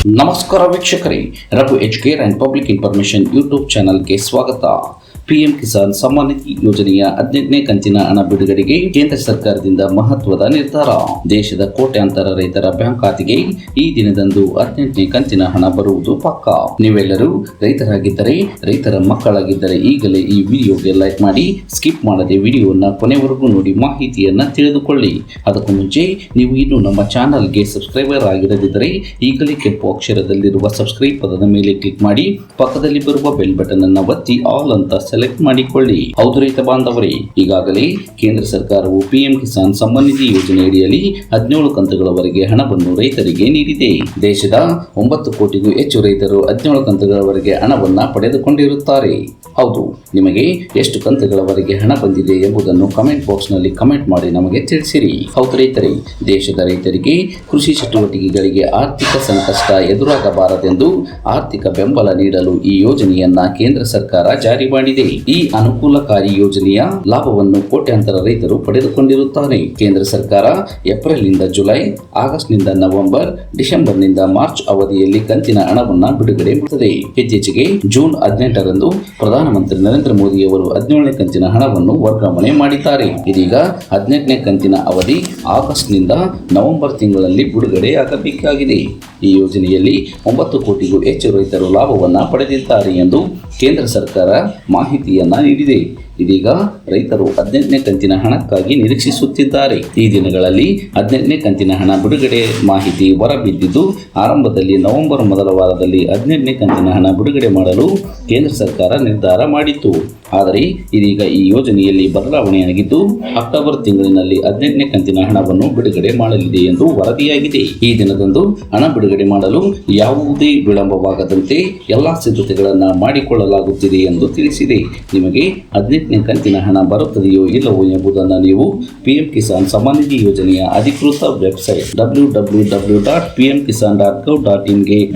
ನಮಸ್ಕಾರ ವೀಕ್ಷಕರೇ Raghu Educare and public information YouTube ಚಾನಲ್ಗೆ ಸ್ವಾಗತ. ಪಿಎಂ ಕಿಸಾನ್ ಸಮ್ಮಾನ್ ನಿಧಿ ಯೋಜನೆಯ ಹದಿನೆಂಟನೇ ಕಂತಿನ ಹಣ ಬಿಡುಗಡೆಗೆ ಕೇಂದ್ರ ಸರ್ಕಾರದಿಂದ ಮಹತ್ವದ ನಿರ್ಧಾರ. ದೇಶದ ಕೋಟ್ಯಾಂತರ ರೈತರ ಬ್ಯಾಂಕ್ ಖಾತೆಗೆ ಈ ದಿನದಂದು ಹದಿನೆಂಟನೇ ಕಂತಿನ ಹಣ ಬರುವುದು ಪಕ್ಕಾ. ನೀವೆಲ್ಲರೂ ರೈತರಾಗಿದ್ದರೆ, ರೈತರ ಮಕ್ಕಳಾಗಿದ್ದರೆ ಈಗಲೇ ಈ ವಿಡಿಯೋಗೆ ಲೈಕ್ ಮಾಡಿ, ಸ್ಕಿಪ್ ಮಾಡದೆ ವಿಡಿಯೋನ ಕೊನೆವರೆಗೂ ನೋಡಿ ಮಾಹಿತಿಯನ್ನ ತಿಳಿದುಕೊಳ್ಳಿ. ಅದಕ್ಕೂ ಮುಂಚೆ ನೀವು ಇನ್ನು ನಮ್ಮ ಚಾನಲ್ಗೆ ಸಬ್ಸ್ಕ್ರೈಬರ್ ಆಗಿರದಿದ್ದರೆ ಈಗಲೇ ಕೆಂಪು ಅಕ್ಷರದಲ್ಲಿರುವ ಸಬ್ಸ್ಕ್ರೈಬ್ ಪದದ ಮೇಲೆ ಕ್ಲಿಕ್ ಮಾಡಿ, ಪಕ್ಕದಲ್ಲಿ ಬರುವ ಬೆಲ್ ಬಟನ್ ಅನ್ನು ಒತ್ತಿ, ಆಲ್ ಅಂತ ಸೆಲೆಕ್ಟ್ ಮಾಡಿಕೊಳ್ಳಿ. ಹೌದು ರೈತ ಬಾಂಧವರೇ, ಈಗಾಗಲೇ ಕೇಂದ್ರ ಸರ್ಕಾರವು ಪಿಎಂ ಕಿಸಾನ್ ಸಮ್ಮಾನ್ ನಿಧಿ ಯೋಜನೆಯಡಿಯಲ್ಲಿ ಹದಿನೇಳು ಕಂತುಗಳವರೆಗೆ ಹಣವನ್ನು ರೈತರಿಗೆ ನೀಡಿದೆ. ದೇಶದ ಒಂಬತ್ತು ಕೋಟಿಗೂ ಹೆಚ್ಚು ರೈತರು ಹದಿನೇಳು ಕಂತುಗಳವರೆಗೆ ಹಣವನ್ನು ಪಡೆದುಕೊಂಡಿರುತ್ತಾರೆ. ಹೌದು, ನಿಮಗೆ ಎಷ್ಟು ಕಂತುಗಳವರೆಗೆ ಹಣ ಬಂದಿದೆ ಎಂಬುದನ್ನು ಕಮೆಂಟ್ ಬಾಕ್ಸ್ನಲ್ಲಿ ಕಮೆಂಟ್ ಮಾಡಿ ನಮಗೆ ತಿಳಿಸಿರಿ. ಹೌದು ರೈತರೇ, ದೇಶದ ರೈತರಿಗೆ ಕೃಷಿ ಚಟುವಟಿಕೆಗಳಿಗೆ ಆರ್ಥಿಕ ಸಂಕಷ್ಟ ಎದುರಾಗಬಾರದೆಂದು ಆರ್ಥಿಕ ಬೆಂಬಲ ನೀಡಲು ಈ ಯೋಜನೆಯನ್ನ ಕೇಂದ್ರ ಸರ್ಕಾರ ಜಾರಿ ಮಾಡಿದೆ. ಈ ಅನುಕೂಲಕಾರಿ ಯೋಜನೆಯ ಲಾಭವನ್ನು ಕೋಟ್ಯಾಂತರ ರೈತರು ಪಡೆದುಕೊಂಡಿರುತ್ತಾರೆ. ಕೇಂದ್ರ ಸರ್ಕಾರ ಏಪ್ರಿಲ್ನಿಂದ ಜುಲೈ ಆಗಸ್ಟ್ನಿಂದ ನವೆಂಬರ್ ಡಿಸೆಂಬರ್ನಿಂದ ಮಾರ್ಚ್ ಅವಧಿಯಲ್ಲಿ ಕಂತಿನ ಹಣವನ್ನು ಬಿಡುಗಡೆ ಮಾಡುತ್ತದೆ. ಇತ್ತೀಚೆಗೆ ಜೂನ್ ಹದಿನೆಂಟರಂದು ಪ್ರಧಾನಮಂತ್ರಿ ನರೇಂದ್ರ ಮೋದಿ ಅವರು ಹದಿನೇಳನೇ ಕಂತಿನ ಹಣವನ್ನು ವರ್ಗಾವಣೆ ಮಾಡಿದ್ದಾರೆ. ಇದೀಗ ಹದಿನೆಂಟನೇ ಕಂತಿನ ಅವಧಿ ಆಗಸ್ಟ್ನಿಂದ ನವೆಂಬರ್ ತಿಂಗಳಲ್ಲಿ ಬಿಡುಗಡೆಯಾಗಬೇಕಾಗಿದೆ. ಈ ಯೋಜನೆಯಲ್ಲಿ ಒಂಬತ್ತು ಕೋಟಿಗೂ ಹೆಚ್ಚು ರೈತರು ಲಾಭವನ್ನು ಪಡೆದಿದ್ದಾರೆ ಎಂದು ಕೇಂದ್ರ ಸರ್ಕಾರ ಮಾಹಿತಿಯನ್ನ ನೀಡಿದೆ. ಇದೀಗ ರೈತರು ಹದಿನೆಂಟನೇ ಕಂತಿನ ಹಣಕ್ಕಾಗಿ ನಿರೀಕ್ಷಿಸುತ್ತಿದ್ದಾರೆ. ಈ ದಿನಗಳಲ್ಲಿ ಹದಿನೆಂಟನೇ ಕಂತಿನ ಹಣ ಬಿಡುಗಡೆ ಮಾಹಿತಿ ಹೊರಬಿದ್ದಿದ್ದು, ಆರಂಭದಲ್ಲಿ ನವೆಂಬರ್ ಮೊದಲ ವಾರದಲ್ಲಿ ಹದಿನೆಂಟನೇ ಕಂತಿನ ಹಣ ಬಿಡುಗಡೆ ಮಾಡಲು ಕೇಂದ್ರ ಸರ್ಕಾರ ನಿರ್ಧಾರ ಮಾಡಿತ್ತು. ಆದರೆ ಇದೀಗ ಈ ಯೋಜನೆಯಲ್ಲಿ ಬದಲಾವಣೆಯಾಗಿದ್ದು ಅಕ್ಟೋಬರ್ ತಿಂಗಳಿನಲ್ಲಿ ಹದಿನೆಂಟನೇ ಕಂತಿನ ಹಣವನ್ನು ಬಿಡುಗಡೆ ಮಾಡಲಿದೆ ಎಂದು ವರದಿಯಾಗಿದೆ. ಈ ದಿನದಂದು ಹಣ ಬಿಡುಗಡೆ ಮಾಡಲು ಯಾವುದೇ ವಿಳಂಬವಾಗದಂತೆ ಎಲ್ಲಾ ಸಿದ್ಧತೆಗಳನ್ನು ಮಾಡಿಕೊಳ್ಳಲಾಗುತ್ತಿದೆ ಎಂದು ತಿಳಿಸಿದೆ. ನಿಮಗೆ ಹದಿನೆಂಟನೇ ಕಂತಿನ ಹಣ ಬರುತ್ತದೆಯೋ ಇಲ್ಲವೋ ಎಂಬುದನ್ನು ನೀವು ಪಿಎಂ ಕಿಸಾನ್ ಸಮಾನಿಧಿ ನಿಧಿ ಯೋಜನೆಯ ಅಧಿಕೃತ website W W W dot PM Kisan dot gov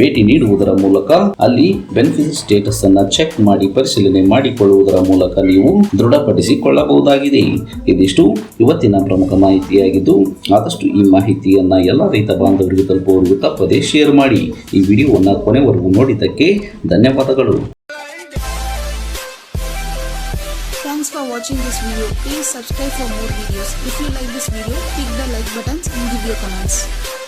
ಭೇಟಿ ನೀಡುವುದರ ಮೂಲಕ ಅಲ್ಲಿ ಬೆನಿಫಿಟ್ ಸ್ಟೇಟಸ್ ಅನ್ನು ಚೆಕ್ ಮಾಡಿ ಪರಿಶೀಲನೆ ಮಾಡಿಕೊಳ್ಳುವುದರ ಮೂಲಕ ನೀವು ದೃಢಪಡಿಸಿಕೊಳ್ಳಬಹುದಾಗಿದೆ ಇದಿಷ್ಟು ಇವತ್ತಿನ ಪ್ರಮುಖ ಮಾಹಿತಿಯಾಗಿದ್ದು ಆದಷ್ಟು ಈ ಮಾಹಿತಿಯನ್ನ ಎಲ್ಲ ರೈತ ಬಾಂಧವರಿಗೆ ತಲುಪುವವರೆಗೂ ತಪ್ಪದೇ ಶೇರ್ ಮಾಡಿ ಈ ವಿಡಿಯೋವನ್ನು ಕೊನೆವರೆಗೂ ನೋಡಿದ್ದಕ್ಕೆ ಧನ್ಯವಾದಗಳು Thanks for watching this video. Please subscribe for more videos. If you like this video, click the like buttons and give your comments.